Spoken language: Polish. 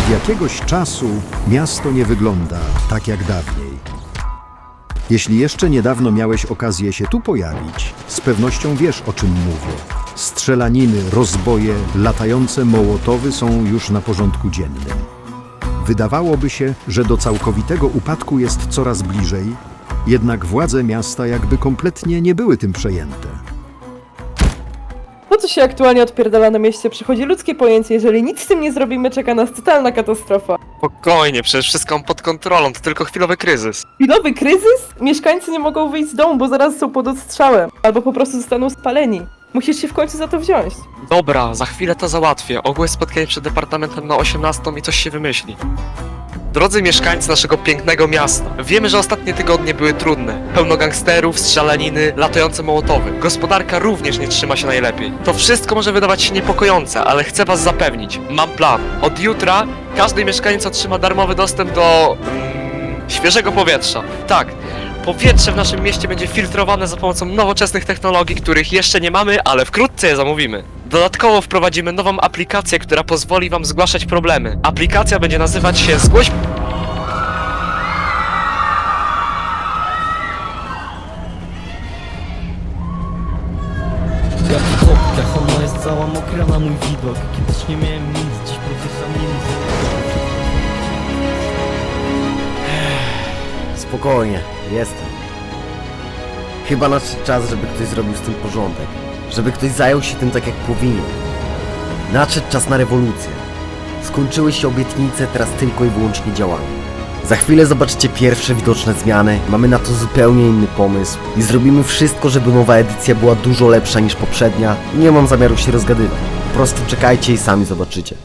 Od jakiegoś czasu miasto nie wygląda tak jak dawniej. Jeśli jeszcze niedawno miałeś okazję się tu pojawić, z pewnością wiesz o czym mówię. Strzelaniny, rozboje, latające mołotowy są już na porządku dziennym. Wydawałoby się, że do całkowitego upadku jest coraz bliżej, jednak władze miasta jakby kompletnie nie były tym przejęte. To, co się aktualnie odpierdala na mieście, przychodzi ludzkie pojęcie. Jeżeli nic z tym nie zrobimy, czeka nas totalna katastrofa. Spokojnie, przecież wszystko mam pod kontrolą, to tylko chwilowy kryzys. Chwilowy kryzys? Mieszkańcy nie mogą wyjść z domu, bo zaraz są pod odstrzałem. Albo po prostu zostaną spaleni. Musisz się w końcu za to wziąć. Dobra, za chwilę to załatwię. Ogólnie spotkanie przed departamentem na 18 i coś się wymyśli. Drodzy mieszkańcy naszego pięknego miasta, wiemy, że ostatnie tygodnie były trudne. Pełno gangsterów, strzelaniny, latające mołotowy. Gospodarka również nie trzyma się najlepiej. To wszystko może wydawać się niepokojące, ale chcę was zapewnić. Mam plan. Od jutra każdy mieszkaniec otrzyma darmowy dostęp do... Mm, świeżego powietrza. Tak, Powietrze w naszym mieście będzie filtrowane za pomocą nowoczesnych technologii, których jeszcze nie mamy, ale wkrótce je zamówimy. Dodatkowo wprowadzimy nową aplikację, która pozwoli Wam zgłaszać problemy. Aplikacja będzie nazywać się Zgłoś Jaki ona jest cała mokra na mój widok Kiedyś nie miałem nic, dziś profesjonalizm Spokojnie, jestem. Chyba nadszedł czas, żeby ktoś zrobił z tym porządek. Żeby ktoś zajął się tym tak jak powinien. Nadszedł czas na rewolucję. Skończyły się obietnice, teraz tylko i wyłącznie działamy. Za chwilę zobaczycie pierwsze widoczne zmiany, mamy na to zupełnie inny pomysł i zrobimy wszystko, żeby nowa edycja była dużo lepsza niż poprzednia nie mam zamiaru się rozgadywać. Po prostu czekajcie i sami zobaczycie.